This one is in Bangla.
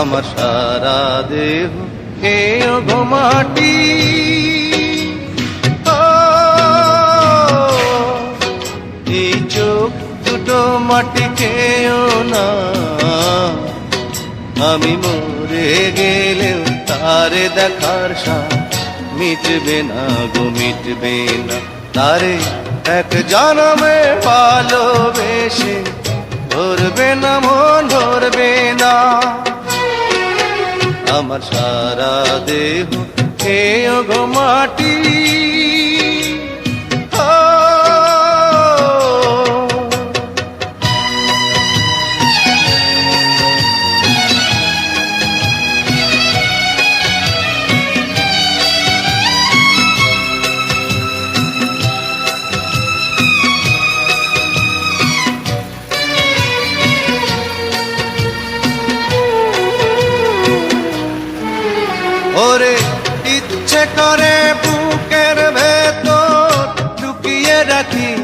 আমার সারা দেহ, হে গো মাটি। এই চোখ দুটো মাটি খেয়েও না। আমি মরে গেলেও তারে দেখার সাথ মিটবে না গো, মিটবে না। তারে এক জনমে ভালোবেসে ধরবে না মন, ধরবে না। আমার সারা দেহ। হে গো মাটি ওরে ইচ্ছে করে